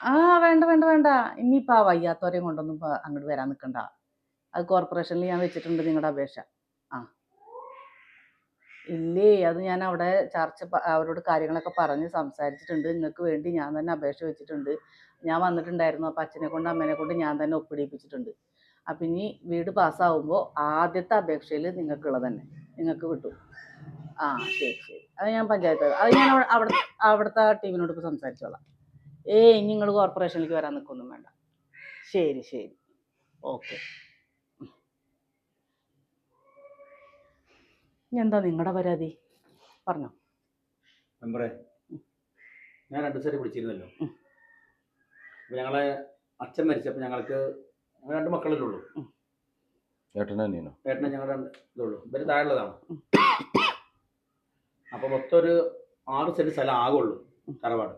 ആ വേണ്ട വേണ്ട വേണ്ട. ഇനിയിപ്പോൾ ആ വയ്യാത്തവരെയും കൊണ്ടൊന്നും ഇപ്പൊ അങ്ങോട്ട് വരാൻ നിൽക്കണ്ട അത് കോർപ്പറേഷനിൽ ഞാൻ വെച്ചിട്ടുണ്ട് നിങ്ങളുടെ അപേക്ഷ. ആ. ഇല്ലേ അത് ഞാൻ അവിടെ ചർച്ച അവരോട് കാര്യങ്ങളൊക്കെ പറഞ്ഞ് സംസാരിച്ചിട്ടുണ്ട്. നിങ്ങൾക്ക് വേണ്ടി ഞാൻ തന്നെ അപേക്ഷ വെച്ചിട്ടുണ്ട്. ഞാൻ വന്നിട്ടുണ്ടായിരുന്നു അപ്പം അച്ഛനെ കൊണ്ട് അമ്മേനെ കൊണ്ട് ഞാൻ തന്നെ ഒപ്പിടിപ്പിച്ചിട്ടുണ്ട്. അപ്പം ഇനി വീട് പാസ്സാവുമ്പോൾ ആദ്യത്തെ അപേക്ഷയിൽ നിങ്ങൾക്കുള്ളത് തന്നെ. നിങ്ങൾക്ക് കിട്ടും. ആ ശരി ശരി. അത് ഞാൻ പഞ്ചായത്ത് അത് ഞാൻ അവിടെ അവിടെ അവിടുത്തെ ടീമിനോട് ഇപ്പോൾ സംസാരിച്ചോളാം. ഏയ് ഇനി നിങ്ങൾ കോർപ്പറേഷനിലേക്ക് വരാൻ നിൽക്കൊന്നും വേണ്ട. ശരി ശരി. ഓക്കെ. ഇനി എന്താ നിങ്ങളുടെ പരാതി? പറഞ്ഞോ. മെമ്പറേ ഞാൻ രണ്ട് ദിവസമായിട്ട് വിളിച്ചിരുന്നല്ലോ. ഞങ്ങളെ അച്ഛൻ മരിച്ചപ്പോൾ ഞങ്ങൾക്ക് ഞങ്ങൾ രണ്ട് മക്കളല്ലേ ഉള്ളൂ. ഏട്ടനെ ഏട്ടനെ ഞങ്ങൾ രണ്ട് ഇതുള്ളൂ ഇവർ താഴെയുള്ളതാണ്. അപ്പൊ മൊത്തം ഒരു ആറ് സെന്റ് സ്ഥലം ആകുള്ളൂ തറവാട്.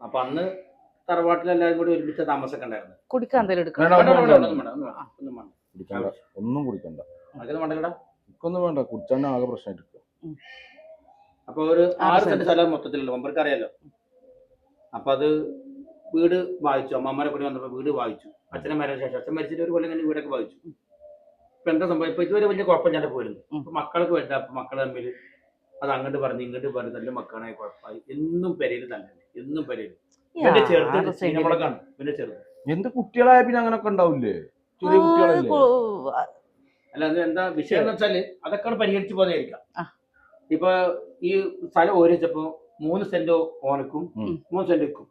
അപ്പൊ അന്ന് തറവാട്ടിൽ എല്ലാവരും കൂടി ഒരുമിച്ച് താമസമൊക്കെ ഉണ്ടായിരുന്നു. കുടിക്കാൻ എന്തെങ്കിലും എടുക്കണം വേണ്ട, വേണ്ട, വേണ്ട, വേണ്ട, വേണ്ട. ഒന്നും വേണ്ട, ഒന്നും വേണ്ട, ഒന്നും വേണ്ട. കുടിക്കണ്ട ഒന്നും കുടിക്കണ്ട. എനിക്കൊന്നും വേണ്ട കുടിച്ചാണ്ട് ആകെ പ്രശ്നമായിട്ട് അപ്പൊ ഒരു ആറ് സെന്റ്. സ്ഥലം മൊത്തത്തിലുള്ളൂ. മമ്പർക്ക് അറിയാലോ? അപ്പൊ അത് വീട് വായിച്ചു. അമ്മമാരെ കൂടി വന്നപ്പോ വീട് വായിച്ചു. അച്ഛനെ മരിച്ച ശേഷം. അച്ഛൻ മരിച്ചിട്ട് ഒരു കൊല്ലം കഴിഞ്ഞ് വീടൊക്കെ വായിച്ചു. ഇപ്പൊ എന്താ സംഭവം? ഇപ്പൊ ഇതുവരെ വലിയ കുഴപ്പമില്ലാണ്ട് പോയിരുന്നു. ഉം. ഇപ്പൊ മക്കൾക്ക് വേണ്ട. അപ്പൊ മക്കൾ തമ്മിൽ അത് അങ്ങോട്ട് പറഞ്ഞു ഇങ്ങോട്ട് പറഞ്ഞു നല്ല മക്കളായ കുഴപ്പമായി. എന്നും പെരയിൽ തന്നെ എന്നും പെരയിൽ പിന്നെ ചെറുത്. ചീനമുളകാണ് ഇവന്റെ ചെറുത്. എന്ത് കുട്ടികളായ പിന്നെ അങ്ങനൊക്കെ ഉണ്ടാവില്ലേ? ചെറിയ കുട്ടികളല്ലേ? അല്ല അത് എന്താ വിഷയം എന്ന് വെച്ചാൽ അതൊക്കെ പരിഹരിച്ചു പോകുന്നതായിരിക്കാം. ഇപ്പൊ ഈ സ്ഥലം ഓരോ മൂന്ന് സെന്റ് ഓനക്കും മൂന്ന് സെന്റ് വെക്കും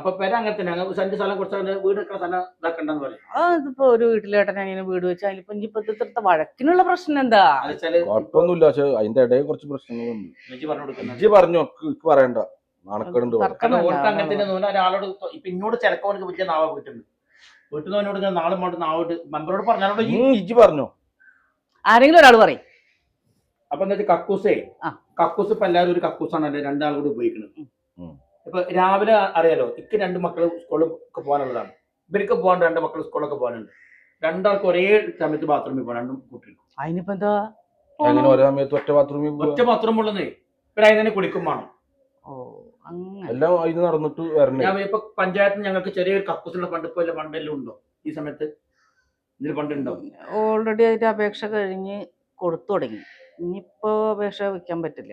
അപ്പൊ പെര അങ്ങനെ തന്നെ. അങ്ങ് സെന്റ് സ്ഥലം കുറച്ച് വീട് വെക്കണ സ്ഥലം ഇതാക്കണ്ടെന്ന് പറയും. ആ, ഇതിപ്പോ ഒരു വീട്ടിലേട്ടൻ അങ്ങനെ വീട് വെച്ചാൽ അതിലിപ്പോ ഇനിയിപ്പോ വഴക്കിനുള്ള പ്രശ്നം എന്താ? കുഴപ്പമൊന്നുമില്ല. പക്ഷെ അതിന്റെ ഇടയിൽ കുറച്ച് പ്രശ്നങ്ങളുണ്ട് പറഞ്ഞു കൊടുക്കുന്നത് ഇജ്ജ് പറഞ്ഞു എനിക്ക് പറയണ്ട. നാണക്കേടുണ്ട് പറ. തർക്കം കാരണം ഓർക്ക് അങ്ങനെ തന്നെ അതാണ്. ഒരാളോട് ഇപ്പൊ ഇന്നോട് വലിയ നാവ വീട്ടിൽ നാളെ കൊണ്ട് നാവോട്ട് മെമ്പറോട് പറഞ്ഞാലോ ഈ ഉം, ഇജ്ജ് പറഞ്ഞു? ആരെങ്കിലും ഒരാൾ പറയും. അപ്പൊ എന്താ വെച്ചാൽ കക്കൂസേ? ആ. കക്കൂസ് ഇപ്പൊ എല്ലാവരും ഒരു കക്കൂസാണല്ലേ രണ്ടാളും കൂടി ഉപയോഗിക്കുന്നത് ഉം. ഇപ്പൊ രാവിലെ അറിയാലോ ഇക്ക് രണ്ട് മക്കൾ സ്കൂളിൽ ഒക്കെ പോകാനുള്ളതാണ്. ഇവർക്ക് പോകാൻ രണ്ട് മക്കൾ സ്കൂളൊക്കെ പോകാനുണ്ട്. രണ്ടാൾക്ക് ഒരേ സമയത്ത് ബാത്റൂമിൽ പോകാൻ രണ്ടും കുട്ടികൾ അതിനിപ്പോ എന്താ? അങ്ങനെ ഓരോ സമയത്ത് ഒറ്റ ബാത്റൂമിൽ ഒറ്റ ബാത്റൂം ഉള്ളതേ. ഇവർ അതിന് കുളിക്കും വേണം. ഓ അങ്ങനെ. എല്ലാം അതിന് നടന്നിട്ട് വരണേ. ഞാൻ ഇപ്പൊ പഞ്ചായത്തിന് ഞങ്ങൾക്ക് ചെറിയൊരു കക്കൂസുള്ള പണ്ട് ഇപ്പൊ പണ്ടെല്ലാം ഫണ്ടെല്ലാം ഉണ്ടോ? ഈ സമയത്ത് ഇതിൽ ഫണ്ട് ഉണ്ടോ? ഓൾറെഡി അതിന്റെ അപേക്ഷ കഴിഞ്ഞ് കൊടുത്തു തുടങ്ങി. ഇനിയിപ്പോ അപേക്ഷ വെക്കാൻ പറ്റില്ല.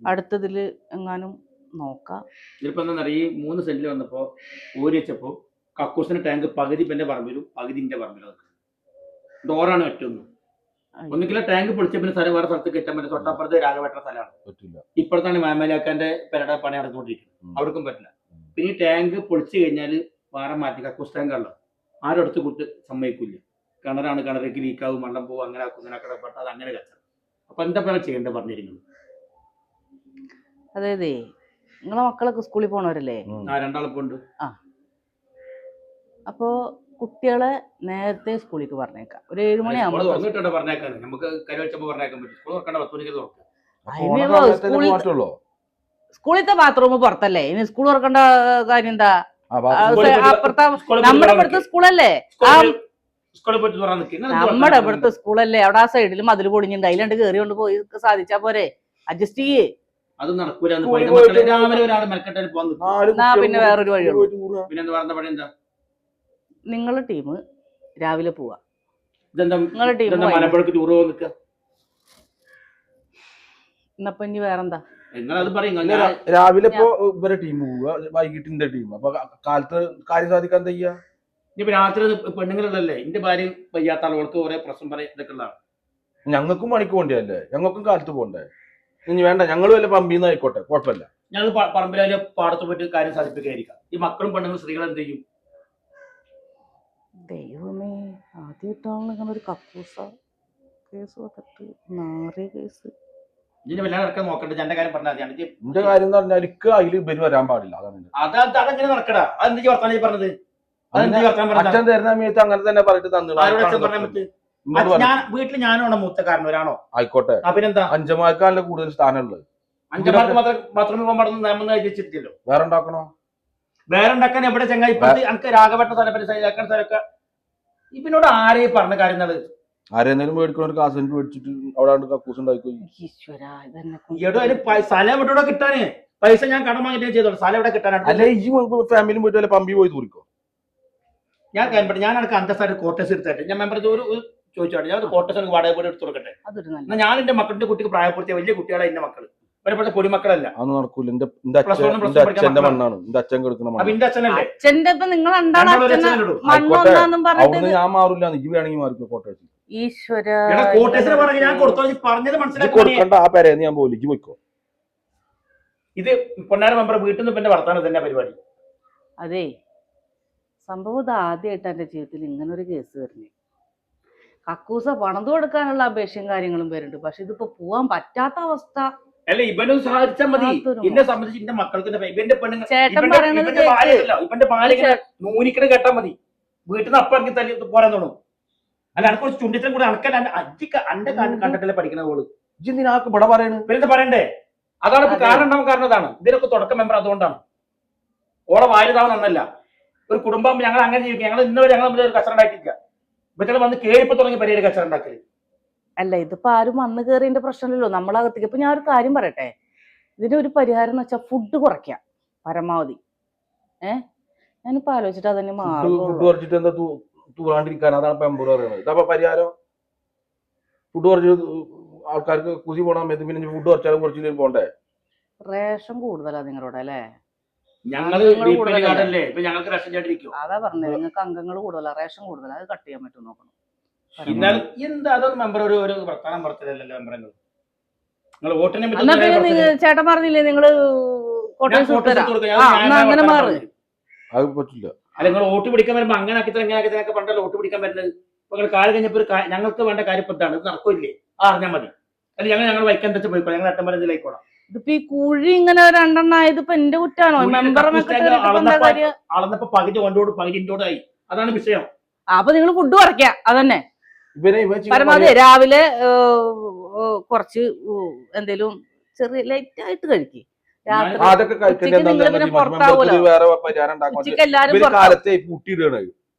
അടുത്തതിൽ എങ്ങാനും നോക്കാം. ഇപ്പൊ എന്താ ഈ മൂന്ന് സെന്റിൽ വന്നപ്പോ ഊരി വെച്ചപ്പോ കക്കൂസിന്റെ ടാങ്ക് പകുതി പിന്നെ എന്റെ പറമ്പിലും പകുതി എന്റെ പറമ്പിലും ഡോറാണ് ഏറ്റവും ഒന്നുകിലെ ടാങ്ക് പൊളിച്ച പിന്നെ സ്ഥലം വേറെ സ്ഥലത്ത് കിട്ടാൻ പറ്റും തൊട്ടപ്പുറത്ത് രാഘവേട്ട സ്ഥലമാണ്. പറ്റില്ല. ഇപ്പുറത്താണ് മാമലാക്കാന്റെ പെരട പണി നടന്നുകൊണ്ടിരിക്കുന്നത്. അവർക്കും പറ്റില്ല. പിന്നെ ഈ ടാങ്ക് പൊളിച്ചു കഴിഞ്ഞാൽ വേറെ മാറ്റി കക്കൂസ് ടാങ്ക് ഉള്ളത്. ആരും അടുത്ത് കൂട്ട് സമ്മതിക്കില്ല. കിണറാണ് കിണറേക്ക് ലീക്കാവും വെള്ളം പോകും അങ്ങനെ ആക്കും ഇങ്ങനെ കിടപ്പെട്ട അങ്ങനെ കച്ചറ. അപ്പൊ എന്താ പറയാ ചെയ്യേണ്ടത് പറഞ്ഞിരിക്കുന്നത്? അതായതേ നിങ്ങളെ മക്കളൊക്കെ സ്കൂളിൽ പോണവരല്ലേ. ആ അപ്പോ കുട്ടികളെ നേരത്തെ സ്കൂളിലേക്ക് പറഞ്ഞേക്കാം. ഒരു ഏഴ് മണിയാകുമ്പോൾ സ്കൂളിലത്തെ ബാത്റൂം പുറത്തല്ലേ? ഇനി സ്കൂൾ തുറക്കേണ്ട കാര്യം എന്താ? അപ്പുറത്തെ നമ്മുടെ ഇവിടുത്തെ സ്കൂളല്ലേ? നമ്മുടെ ഇവിടുത്തെ സ്കൂളല്ലേ? അവിടെ ആ സൈഡിൽ മതിൽ പൊടിഞ്ഞിട്ടുണ്ട് അതിലുണ്ട് കയറി കൊണ്ട് പോയി സാധിച്ചാ പോരെ. അഡ്ജസ്റ്റ് ചെയ്യേ. അത് നടക്കൂല എന്ന് മക്കളെ രാവിലെ ഒരാൾ മെനക്കെട്ടാൽ പോകാൻ നിൽക്കും എന്നാ പിന്നെ വേറൊരു വഴി. പിന്നെ എന്താ പറഞ്ഞ പണി? എന്താ? നിങ്ങളെ ടീം രാവിലെ പോവാ. ഇതെന്താ നിങ്ങളെ ടീം ഇതെന്താ ടൂർ പോകാൻ നിൽക്കുക എന്നപ്പോ ഇനി വേറെന്താ? നിങ്ങളത് പറയും. രാവിലെ ഇപ്പൊ ഇവരെ ടീം പോവുക. വൈകിട്ടിന്റെ ടീം അപ്പൊ കാലത്ത് കാര്യം സാധിക്കാൻ തയ്യാ ഇനിയിപ്പോ രാത്രി പെണ്ണുങ്ങളല്ലേ എന്റെ ഭാര്യ വയ്യാത്ത ആളുകൾക്ക് കുറെ പ്രശ്നം പറയും ഇതൊക്കെ ഉള്ളതാണ്. ഞങ്ങൾക്കും പണിക്ക് പോണ്ടേ ഞങ്ങൾക്കും കാലത്ത് പോണ്ടേ ഇനി വേണ്ട ഞങ്ങൾ വല്ല പമ്പിന്ന് ആയിക്കോട്ടെ കുഴപ്പമില്ല. ഞങ്ങൾ പറമ്പിലെ പാടത്ത് പോയിട്ട് കാര്യം സാധിപ്പിക്കായിരിക്കാം ഈ മക്കളും പെണ്ണുങ്ങളും സ്ത്രീകൾ എന്ത് ചെയ്യും? ദൈവമേ ആദ്യമായിട്ടാണ് ഇങ്ങനെ ഒരു കക്കൂസ കേസ് വന്നിട്ട് നാറിയ കേസ്. ഇതിന് വല്ലാതെ നടക്കാൻ നോക്കണ്ട എന്റെ കാര്യം പറഞ്ഞാൽ മതി. എന്റെ കാര്യം എന്ന് പറഞ്ഞാൽ എനിക്ക് അതിൽ ഇവർ വരാൻ പാടില്ല അതാണ്. അത് നടക്കടാ. അതെന്താ ഈ വർത്താനം പറഞ്ഞത്? അതെന്താ ഈ വർത്താനം പറഞ്ഞത്? അച്ഛൻ തരുന്ന സമയത്ത് അങ്ങനെ തന്നെ പറഞ്ഞിട്ട് തന്നു ഞാൻ വീട്ടിൽ ഞാനാണോ മൂത്ത കാരണവരാണോ ആയിക്കോട്ടെ. ആ പിന്നെന്താ? അഞ്ചമാർക്കാണല്ലോ കൂടുതൽ സ്ഥാനമുള്ളത്. അഞ്ചമാർക്ക് മാത്രം ബാത്റൂമിൽ പോകാൻ പാടുന്ന നിയമം വെച്ചിട്ടില്ലല്ലോ. വേറെ ഉണ്ടാക്കണോ? വേറെ ഉണ്ടാക്കാൻ എവിടെ ചങ്ങായി ഇപ്പുറത്ത് എനിക്ക് രാഘവട്ട സ്ഥലം പരിസരം സ്ഥലമൊക്കെ ഇപ്പിനോട് ആരെയും പറഞ്ഞ കാര്യം എന്നുള്ളത് ആരെന്തെങ്കിലും മേടിക്കണ? ഒരു കാസറ്റ് മേടിച്ചിട്ട് അവിടെ കക്കൂസ് ഉണ്ടായിക്കോ സ്ഥലം എവിടെ കിട്ടാന്? പൈസ ഞാൻ കടം വാങ്ങിയിട്ട് ചെയ്തോളൂ. സ്ഥലം എവിടെ കിട്ടാനാണ്? അല്ലെ ഈ ഫാമിലി പോയിട്ട് പമ്പി പോയി തൂറിക്കോ? ഞാൻ കാര്യം ഞാൻ എനിക്ക് അന്തസ്സായിട്ട് കോട്ടേഴ്സ് എടുത്തായിട്ട് ഞാൻ മെമ്പർ ഒരു ഒരു ചോദിച്ചോട്ടെ. ഞാൻ കോട്ടേഴ്സ് വാടക വീട് എടുത്ത് കൊടുക്കട്ടെ. എന്നാൽ ഞാൻ എന്റെ മക്കളുടെ കുട്ടിക്ക് പ്രായപൂർത്തിയ വലിയ കുട്ടികളാണ് എന്റെ മക്കൾ. ഇവരെപ്പോഴത്തെ പൊടിമക്കളല്ല. അതൊന്നും നടക്കൂല. എന്റെ എന്റെ അച്ഛൻ plus എന്റെ two അച്ഛന്റെ മണ്ണാണ്. എന്റെ അച്ഛൻ കൊടുക്കുന്ന അപ്പൊ മണ്ണാണ്. എന്റെ അച്ഛനല്ലേ? അച്ഛന്റെ ഇപ്പൊ നിങ്ങൾ എന്താണ് മണ്ണൊന്നാന്നും പറഞ്ഞിട്ട് ഞാൻ മാറില്ല നീ വേണമെങ്കിൽ മാറിക്കോ കോട്ടേഴ്സ് ഈശ്വര എടാ കോട്ടേഴ്സിന് പറഞ്ഞ ഞാൻ കൊടുത്തോ? നീ പറഞ്ഞത് മനസ്സിലാക്കി കൊടുക്കണ്ട. ആ പേരേന്ന് ഞാൻ പോലും പോയിക്കോ. ഇത് പൊന്നാര മെമ്പർ വീട്ടിൽ നിന്ന് പിന്നെ വർത്താനം തന്നെ പരിപാടി? അതെ. സംഭവം ഇത് ആദ്യമായിട്ട് എന്റെ ജീവിതത്തിൽ ഇങ്ങനെ ഒരു കേസ് വരുന്നത് കക്കൂസ പണം കൊടുക്കാനുള്ള അപേക്ഷയും കാര്യങ്ങളും വരുന്നുണ്ട്. പക്ഷെ ഇതിപ്പോ പോവാൻ പറ്റാത്ത അവസ്ഥ. അല്ല ഇവനും സഹായിച്ചാൽ മതി? എന്നെ സംബന്ധിച്ച് എന്റെ മക്കൾക്ക് ഇവന്റെ പെണ്ണുങ്ങൾ ചേട്ടൻ ഇവന്റെ പറയണത് ഇവന്റെ ഭാര്യ നൂനിക്കണ കേട്ടാ മതി. വീട്ടിൽ നിന്ന് അപ്പം എനിക്ക് തല്ലി പോരാൻ തോന്നും അല്ല അനക്ക് കുറച്ച് ചുണ്ടിച്ചൻ കൂടെ അനക്കാൻ അജി അന്റെ കണ്ടിട്ടല്ലേ പഠിക്കണ ഓൾ? ഇജ്ജ് എന്തിനാക്ക് ഇവിടെ പറയണ്? പിന്നെ പറയണ്ടേ? അതാണ് ഇപ്പൊ. കാരണം ഉണ്ടാവും കാരണം അതാണ്. ഇതിനൊക്കെ തുടക്കം മെമ്പർ അതുകൊണ്ടാണ്. ഓളെ വായതാവ് നന്നല്ല ഒരു കുടുംബം ഞങ്ങൾ അങ്ങനെ ജീവിക്കും. ഞങ്ങൾ ഇന്നുവരെ ഞങ്ങൾ തമ്മിൽ ഒരു കച്ചറ ഉണ്ടായിട്ടില്ല. ഇവറ്റകൾ വന്ന് കേറിപ്പോ തുടങ്ങി പരിപാടി കച്ചവടം ഉണ്ടാക്കൽ. അല്ല ഇതിപ്പോ ആരും വന്ന് കയറിയതിന്റെ പ്രശ്നമില്ലല്ലോ. നമ്മളകത്തേക്ക് ഇപ്പൊ ഞാൻ ഒരു കാര്യം പറയട്ടെ. ഇതിന്റെ ഒരു പരിഹാരം എന്ന് വെച്ചാൽ ഫുഡ് കുറയ്ക്കാം പരമാവധി. ഏ? ഞാനിപ്പോ ആലോചിച്ചിട്ട് അതന്നെ ഫുഡ് മാറും. കുറച്ചിട്ട് എന്താ തൂ- തൂറാണ്ടിരിക്കാൻ അതാണ് ഇപ്പൊ എമ്പൂർ പറയുന്നത്. ഇതപ്പൊ പരിഹാരം? ഫുഡ് കുറച്ചിട്ട് ആൾക്കാർക്ക് കുതി പോണം പിന്നെ ഫുഡ് കുറച്ചാലും കുറച്ചില്ലേ പോണ്ടേ? റേഷൻ കൂടുതലാ നിങ്ങളോട് അല്ലേ ഞങ്ങൾ? കാർഡല്ലേ? ഇപ്പൊ ഞങ്ങൾക്ക് റഷൻ ചേട്ടിരിക്കും അതാ പറഞ്ഞത്. നിങ്ങൾക്ക് അംഗങ്ങൾ കൂടുതലാ. റേഷൻ കൂടുതലാണ് അത് കട്ട് ചെയ്യാൻ പറ്റും നോക്കണം. എന്നാൽ എന്താ അതൊരു മെമ്പർ ഒരു ഒരു വർത്തമാനം പറച്ചില്ലല്ലോ മെമ്പറങ്ങൾ നിങ്ങൾ വോട്ടിനെ പറ്റി ചേട്ടൻ പറഞ്ഞില്ലേ നിങ്ങൾ അങ്ങനെ മാറ്. അത് പറ്റില്ല. അല്ല നിങ്ങൾ വോട്ട് പിടിക്കാൻ വരുമ്പോ അങ്ങനെ ആക്കി ഇങ്ങനെ ആക്കി തരാനൊക്കെ പണ്ടല്ലോ വോട്ട് പിടിക്കാൻ വരുന്നത്? നിങ്ങൾ കാര്യം കഴിഞ്ഞപ്പോ ഞങ്ങൾക്ക് വേണ്ട കാര്യം ഇപ്പൊ ഇതാണ്. ഇത് നടക്കില്ലേ ആ അറിഞ്ഞാൽ മതി. അല്ല ഞങ്ങൾ ഞങ്ങൾ വൈക്കാൻ തെച്ച് പോയിക്കോളാം. ഞങ്ങൾ ഇതിലായിക്കോളാം ഇതിപ്പോ ഈ കുഴി ഇങ്ങനെ രണ്ടെണ്ണം ആയത് ഇപ്പൊ എന്റെ കുറ്റാണോ? അളന്നപ്പോ- പകുതി കൊണ്ടോട് പകുതി ഇൻഡോടായി അതാണ് വിഷയം. അപ്പൊ നിങ്ങൾ ഫുഡ് കുറയ്ക്ക. അതന്നെ. പരമാവധി രാവിലെ കുറച്ച് എന്തേലും ചെറിയ ലൈറ്റ് ആയിട്ട് കഴിക്കും.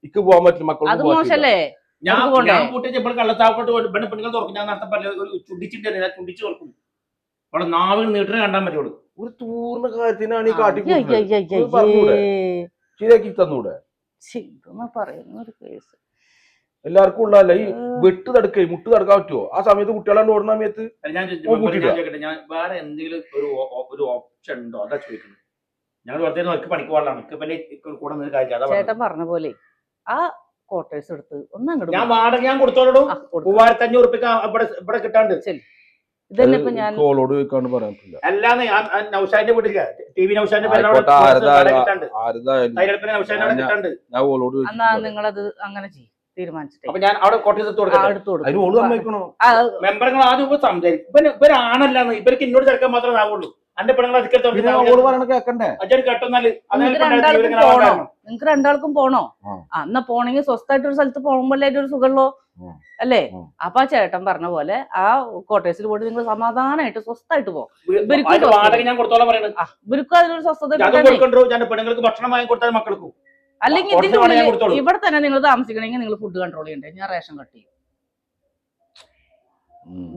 ഇക്ക് പോകാൻ പറ്റില്ല പറ്റില്ല. മോശല്ലേ? ഞാൻ ഇവിടെ പെണ്ണുങ്ങൾ തുറക്കും. ഞാൻ നടത്താൻ പറ്റില്ല ഒരു ചുണ്ടിച്ചിട്ട് ഞാൻ ചുണ്ടിച്ച് തുറക്കും. അവിടെ നാവ് നീട്ടിനെ കണ്ടാൻ പറ്റുള്ളൂ. ഒരു തൂർന്ന കാര്യത്തിനാണ് ഈ അയ്യ, കാട്ടി. ശരിയാക്കി തന്നൂടെ? കേസ്. എല്ലാവർക്കും ഉള്ളതല്ല? ഈ വെട്ട് തടുക്കേ മുട്ട് തടുക്കാൻ പറ്റുമോ ആ സമയത്ത് കുട്ടികളാണ്ട് ഓടുന്ന സമയത്ത് അല്ല, ഞാൻ ഞാൻ കൂട്ടിയിടുക. ചോദിക്കട്ടെ ഞാൻ വേറെ എന്തെങ്കിലും ഒരു ഒരു ഓപ്ഷൻ ഉണ്ടോ? അതാ ചോദിക്കുന്നത് ഞങ്ങൾ വെറുതെ നോക്കി പണിക്ക് പോകാനാണ് എനിക്ക് പിന്നെ കൂടെ നിന്ന് കാര്യം ചേട്ടൻ പറഞ്ഞ പോലെ ആ ക്വാർട്ടേഴ്സ് എടുത്ത് ഒന്ന് അങ്ങോട്ട് ഞാൻ വാടക ഞാൻ കൊടുത്തോളൂ. മൂവായിരത്തി അഞ്ഞൂറ് ഇവിടെ ഇവിടെ കിട്ടാണ്ട്. ഇതന്നെ ഇപ്പൊ ഞാൻ കോളോട് ചോദിക്കാണ്ട് പറയാൻ പറ്റില്ല. അല്ലാന്ന് ഞാൻ വീട്ടിൽ ടി വി ആയിക്കോട്ടെ, ആരുതായാലും ഞാൻ- ഓളോട് എന്നാ നിങ്ങളത് അങ്ങനെ ചെയ്യും തീരുമാനിച്ചിട്ട്. അപ്പൊ ഞാൻ അവിടെ എടുത്ത് അതിന് ഓൾ സമ്മതിക്കണോ? മെമ്പറുകൾ ആദ്യം ഇപ്പൊ സംസാരിക്കും. ഇവർ ഇവരാണല്ലാന്ന് ഇവർക്ക് ഇന്നോട് ചേർക്കാൻ മാത്രമേ ആവുള്ളൂ. അന്റെ കേക്കണ്ടേ? കേട്ടോന്നാൽ നിങ്ങൾക്ക് രണ്ടാൾക്കും പോണോ? അന്ന പോണെങ്കിൽ സ്വസ്ഥമായിട്ട് ഒരു സ്ഥലത്ത് പോകുമ്പോഴേ ഒരു സുഖമുള്ളൂ. അല്ലേ. അപ്പൊ ആ ചേട്ടൻ പറഞ്ഞ പോലെ ആ കോട്ടേഴ്സിൽ പോയിട്ട് നിങ്ങൾ സമാധാനമായിട്ട് സ്വസ്ഥമായിട്ട് പോകും ഇവർക്ക് അതിനൊരു സ്വസ്ഥത ഭക്ഷണം വാങ്ങി കൊടുത്താൽ മക്കൾക്കും. അല്ലെങ്കിൽ ഇതിന്റെ ഉള്ളിൽ ഇവിടെ തന്നെ നിങ്ങൾ താമസിക്കണമെങ്കിൽ നിങ്ങൾ ഫുഡ് കൺട്രോൾ ചെയ്യണ്ടേ? ഞാൻ റേഷൻ കട്ട് ചെയ്യും.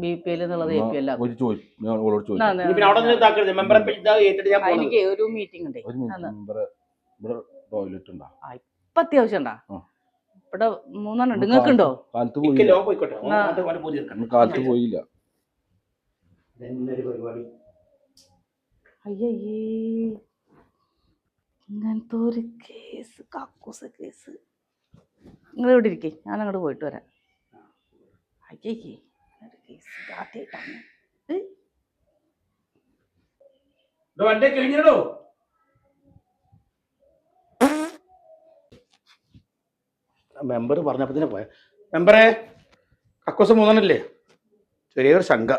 ബി പി എൽ എന്നുള്ളത് എ പി എൽ ഒരു ചോദി ഞാൻ ഓളോട് ചോദിച്ചു ഇനി പിന്നെ അവിടെ നിന്ന് മെമ്പറെ ഇതാ ഏറ്റിട്ട് ഞാൻ പോകുന്നത് എനിക്ക് ഒരു മീറ്റിംഗ് ഉണ്ട്. ടോയ്ലറ്റ് ഉണ്ടോ? ഇപ്പൊ അത്യാവശ്യം ഉണ്ടാ? ഇവിടെ മൂന്നെണ്ണം ഉണ്ട്. നിങ്ങൾക്ക് ഉണ്ടോ? കാലത്ത് പോയില്ല. അയ്യേ ഇങ്ങനത്തെ ഒരു കേസ് കക്കൂസ് കേസ്. നിങ്ങൾ ഇവിടെ ഇരിക്കേ. ഞാൻ അങ്ങോട്ട് പോയിട്ട് വരാം. അയ്യേ കേസ് ആദ്യമായിട്ടാണ് എന്റെ കഴിഞ്ഞിടോ മെമ്പർ പറഞ്ഞപ്പോ തന്നെ പോയ. മെമ്പറെ കക്കോസ് മൂന്നെണ്ണല്ലേ? ചെറിയൊരു ശങ്ക.